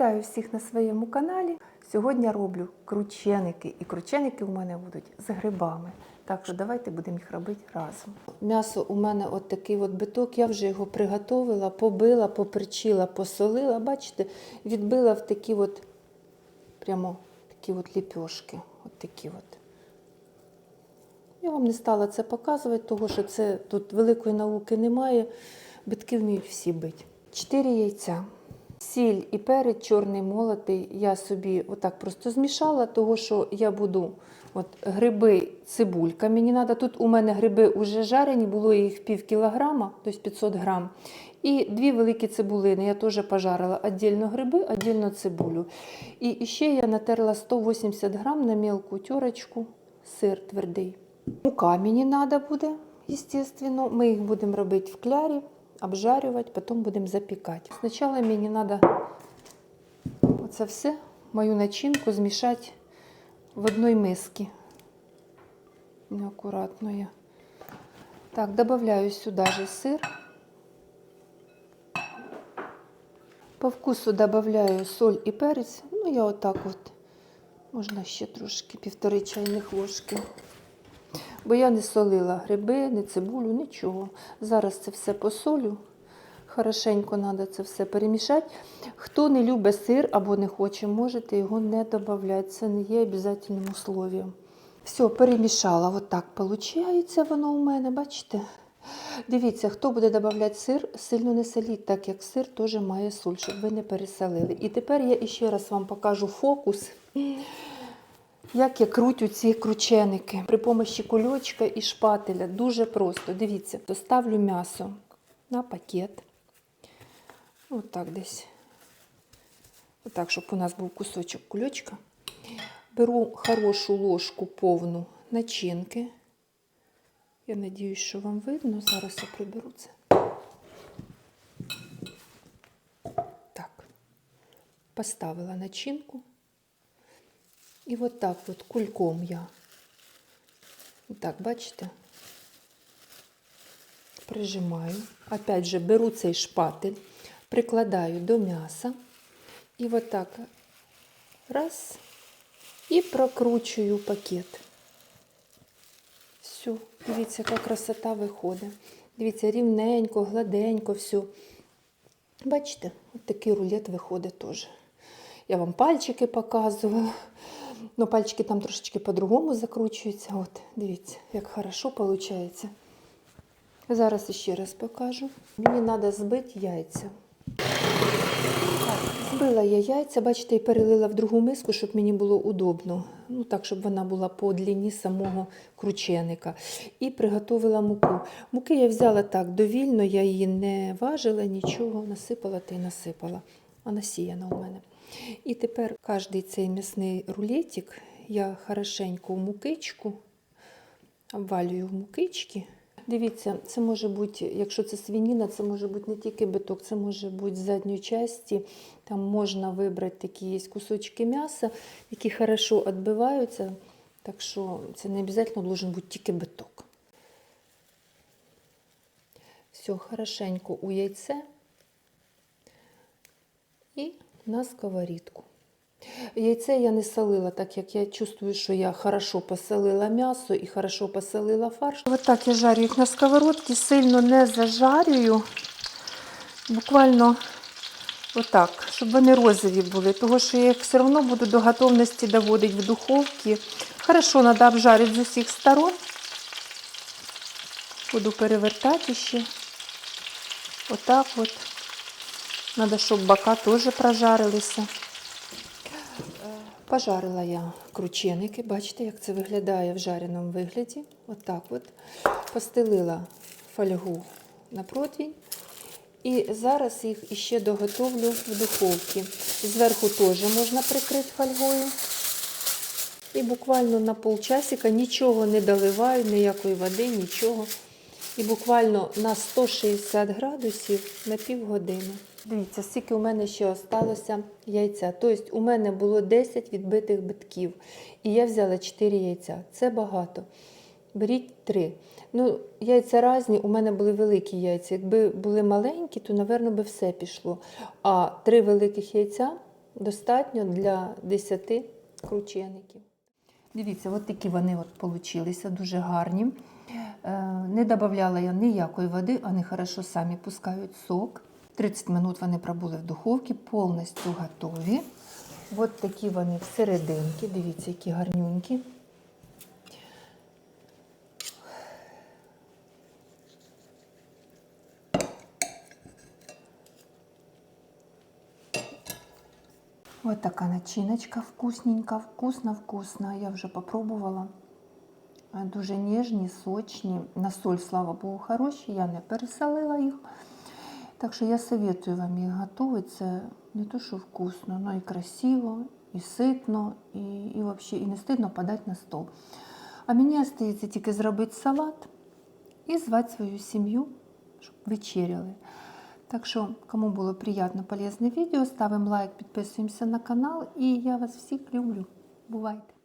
Вітаю всіх на своєму каналі. Сьогодні роблю крученики, і крученики у мене будуть з грибами. Так що давайте будемо їх робити разом. М'ясо у мене от такий от биток, я вже його приготовила, побила, поперчила, посолила. Бачите, відбила в такі от прямо такі от ліпьошки. От такі от. Я вам не стала це показувати, тому що це тут великої науки немає. Битки вміють всі бити. Чотири яйця. Сіль і перець чорний молотий я собі отак просто змішала, того що я буду от, гриби, цибулька. Мені треба, тут у мене гриби вже жарені, було їх пів кілограма, тобто 500 грам. І дві великі цибулини. Я теж пожарила віддільно гриби, віддільно цибулю. І ще я натерла 180 грам на мілку терочку, сир твердий. Мука мені треба буде, звісно. Ми їх будемо робити в клярі, обжарювати, потім будемо запікати. Спочатку мені треба оце все, мою начинку змішати в одній мисці. Неаккуратно я. Так, додаю сюди же сир. По вкусу додаю соль і перець. Ну, я отак от, можна ще трошки, півтори чайних ложки. Бо я не солила гриби, не цибулю, нічого. Зараз це все посолю. Хорошенько треба це все перемішати. Хто не любить сир або не хоче, можете його не додати. Це не є обов'язковим условием. Все, перемішала. Отак виходить воно у мене, бачите? Дивіться, хто буде додавати сир, сильно не соліть, так як сир теж має соль, щоб ви не пересолили. І тепер я ще раз вам покажу фокус. Як я крутю ці крученики при помощі кульочка і шпателя. Дуже просто. Дивіться, то ставлю м'ясо на пакет. Отак десь. Отак, щоб у нас був кусочок кульочка. Беру хорошу ложку повну начинки. Я надіюсь, що вам видно. Зараз я приберу це. Так. Поставила начинку. І от так от кульком я. Так, бачите? Прижимаю. Опять же, беру цей шпатель, прикладаю до м'яса. І от так раз. І прокручую пакет. Все, дивіться, яка красота виходить. Дивіться, рівненько, гладенько, все. Бачите, от такий рулет виходить теж. Я вам пальчики показую. Ну, пальчики там трошечки по-другому закручуються. От, дивіться, як хорошо виходить. Зараз ще раз покажу. Мені треба збити яйця. Збила я яйця, бачите, і перелила в другу миску, щоб мені було удобно. Ну, так, щоб вона була по длині самого крученика. І приготувала муку. Муки я взяла так довільно, я її не важила, нічого, насипала та й насипала. Насіяна у мене. І тепер кожний цей м'ясний рулетик я хорошенько в мукичку обвалюю в мукички. Дивіться, це може бути, якщо це свініна, це може бути не тільки биток, це може бути з задньої часті. Там можна вибрати такі є кусочки м'яса, які хорошо відбиваються. Так що це не обов'язково должен бути тільки биток. Все хорошенько у яйце і на сковорідку. Яйце я не солила, так як я чувствую, що я хорошо посолила м'ясо і хорошо посолила фарш. Ось так я жарю їх на сковородці, сильно не зажарюю. Буквально отак, щоб вони розові були, тому що я їх все одно буду до готовності доводити в духовці. Хорошо треба обжарити з усіх сторон. Буду перевертати ще. Отак от. Треба, щоб бока теж прожарилися. Пожарила я крученики. Бачите, як це виглядає в жареному вигляді. Отак от. Постелила фольгу на противень. І зараз їх іще доготовлю в духовці. Зверху теж можна прикрити фольгою. І буквально на полчасика нічого не доливаю, ніякої води, нічого. І буквально на 160 градусів на півгодини. Дивіться, скільки у мене ще осталося яйця. Тобто у мене було 10 відбитих битків. І я взяла 4 яйця. Це багато. Беріть 3. Ну, яйця різні, у мене були великі яйця. Якби були маленькі, то, напевно, би все пішло. А три великих яйця достатньо для 10 кручеників. Дивіться, от такі вони от получилися, дуже гарні. Е, Не додавала я ніякої води, вони хорошо самі пускають сок. 30 минут вони пробули в духовці, повністю готові. От такі вони всерединки, дивіться, які гарнюнькі. Вот такая начиночка вкусненька, вкусно-вкусно. Я вже попробувала. Дуже ніжні, сочні. На соль, слава Богу, хороші. Я не пересолила їх. Так що я советую вам їх готувати. Це не то, що вкусно, але і красиво, і ситно, і, і, вообще, і не стидно подати на стол. А мені залишається тільки зробити салат і звати свою сім'ю, щоб вечеряли. Так що, кому було приємно, полезне відео, ставимо лайк, підписуємося на канал. І я вас всіх люблю. Бувайте!